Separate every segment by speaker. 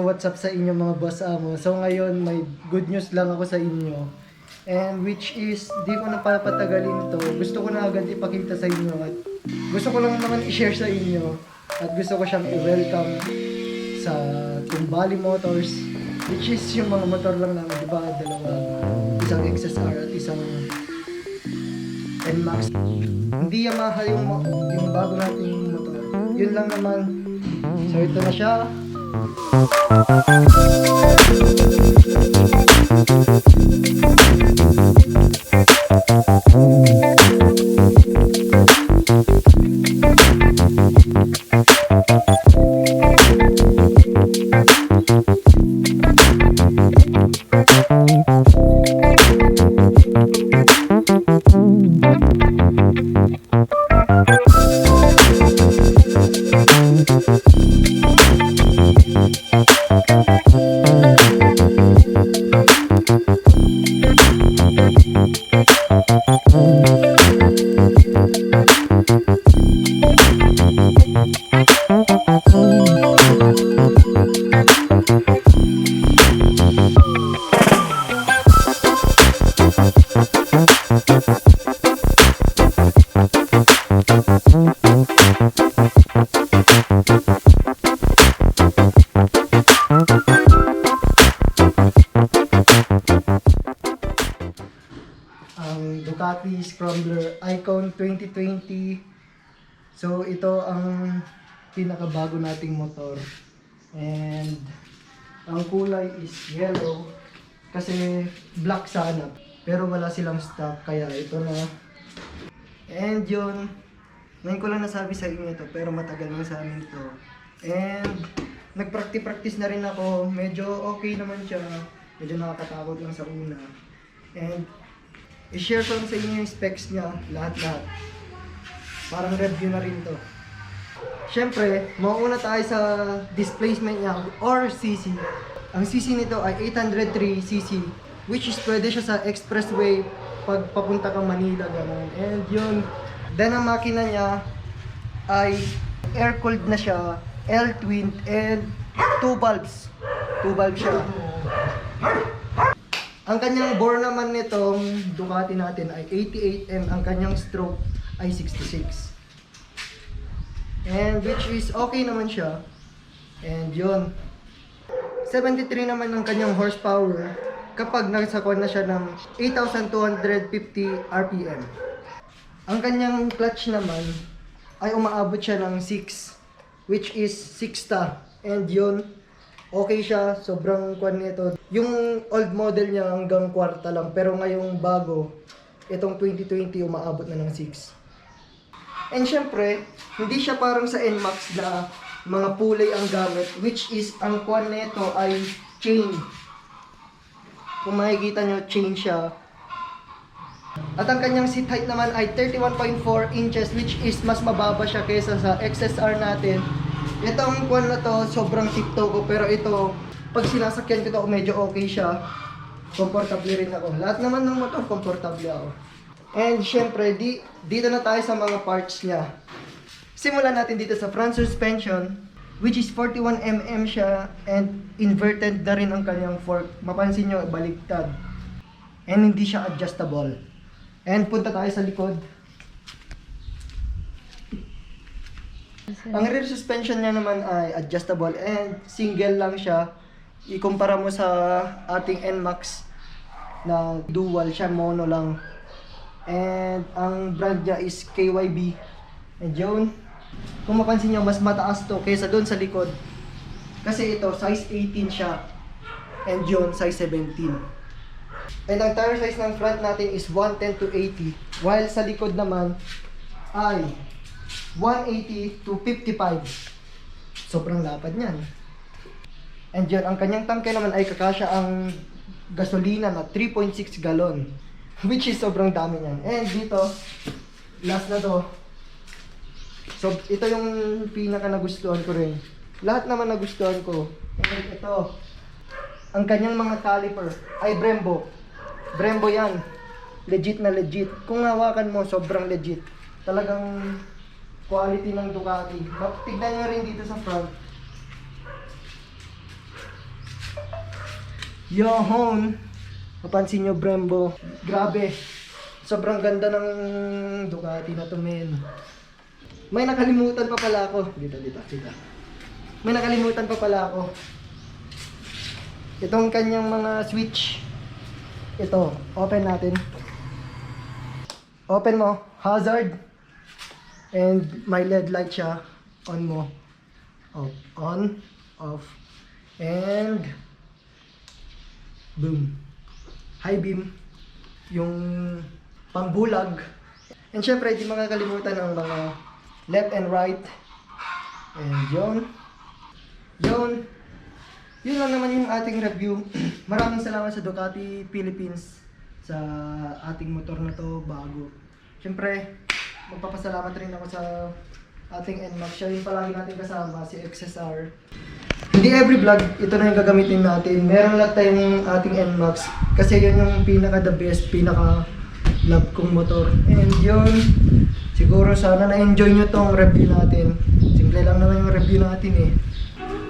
Speaker 1: what's up sa inyo mga boss amo. So ngayon may good news lang ako sa inyo. And which is, di ko na papatagalin to. Gusto ko na agad ipakita sa inyo at gusto ko lang naman i-share sa inyo. At gusto ko siyang i-welcome sa Tumbali Motors. Which is yung mga motor lang namin, di ba? Dalawa. Isang XSR at isang NMAX. Hindi Yamaha yung, yung bago nating motor. Yun lang naman. So ito na siya. Thank Thank ang Ducati Scrambler Icon 2020. So ito ang pinakabago nating motor. And ang kulay is yellow kasi black sana. Pero wala silang stock kaya ito na. And yun, ngayon ko lang nasabi sa inyo ito pero matagal na sa amin to. And nagpractice-practice na rin ako. Medyo okay naman siya. Medyo nakakatakot lang sa una. And i-share ko lang sa inyo yung specs niya, lahat-lahat. Parang review na rin to. Siyempre, mauuna tayo sa displacement niya or CC. Ang CC nito ay 803 cc which is pwede siya sa expressway pag papunta kang Manila ganun. And yun, then ang makina niya ay air-cooled na siya, L-twin and two valves. Two valves siya. Ang kanyang bore naman nitong Ducati natin ay 88M, ang kanyang stroke ay 66. And which is okay naman siya. And yun. 73 naman ang kanyang horsepower kapag nasa kwan na siya ng 8,250 RPM. Ang kanyang clutch naman ay umaabot siya ng 6 which is 6 ta. And yun, okay siya, sobrang kwan nito. Yung old model niya hanggang kwarta lang, pero ngayong bago, itong 2020 umaabot na ng 6. And syempre, hindi siya parang sa NMAX na mga pulay ang gamit, which is ang kwan nito ay chain. Kung makikita nyo, chain siya. At ang kanyang seat height naman ay 31.4 inches which is mas mababa siya kaysa sa XSR natin. Itong kwan na to, sobrang tiptoe ko pero ito, pag sinasakyan ko to, medyo okay siya. Comfortable rin ako. Lahat naman ng motor, comfortable ako. And syempre, di, dito na tayo sa mga parts niya. Simulan natin dito sa front suspension, which is 41mm siya and inverted na rin ang kanyang fork. Mapansin nyo, baligtad. And hindi siya adjustable. And punta tayo sa likod. Ang rear suspension niya naman ay adjustable and single lang siya. Ikumpara mo sa ating NMAX na dual siya, mono lang. And ang brand niya is KYB. And yun, kung mapansin niyo, mas mataas to kaysa doon sa likod. Kasi ito, size 18 siya. And yun, size 17. And ang tire size ng front natin is 110 to 80. While sa likod naman ay 180 to 55. Sobrang lapad niyan. And yun, ang kanyang tangke naman ay kakasya ang gasolina na 3.6 gallon. Which is sobrang dami niyan. And dito, last na to. So, ito yung pinaka nagustuhan ko rin. Lahat naman nagustuhan ko. And ito, ang kanyang mga caliper ay Brembo. Brembo yan. Legit na legit. Kung hawakan mo, sobrang legit. Talagang quality ng Ducati. Tignan nyo rin dito sa front. Yohon. Mapansin nyo, Brembo. Grabe. Sobrang ganda ng Ducati na to, men. May nakalimutan pa pala ako. Dito, dito, dito. May nakalimutan pa pala ako. Itong kanyang mga switch. Ito, open natin. Open mo, hazard. And may LED light siya. On mo. Off. On. Off. And boom. High beam. Yung pangbulag. And syempre, di makakalimutan ang mga left and right. And yun. Yun. Yun lang naman yung ating review. Maraming salamat sa Ducati Philippines sa ating motor na to bago. Siyempre, magpapasalamat rin ako sa ating NMAX. Siya yung palagi natin kasama, si XSR. Hindi every vlog, ito na yung gagamitin natin. Meron lahat tayong ating NMAX. Kasi yun yung pinaka the best, pinaka love kong motor. And yun, siguro sana na-enjoy nyo tong review natin. Simple lang naman yung review natin eh.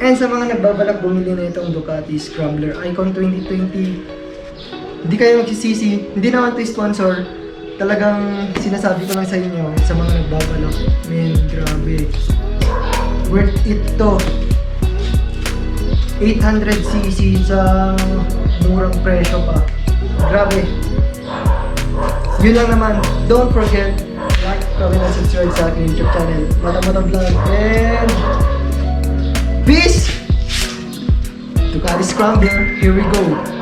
Speaker 1: And sa mga nagbabalak bumili na itong Ducati Scrambler Icon 2020, hindi kayo magsisisi, hindi naman ito sponsor. Talagang sinasabi ko lang sa inyo, sa mga nagbabalak. Man, grabe. Worth it to. 800cc sa murang presyo pa. Grabe. Yun lang naman. Don't forget, like, comment, and subscribe sa aking YouTube channel. Mata-mata vlog. And Peace! Ducati Scrambler, here we go.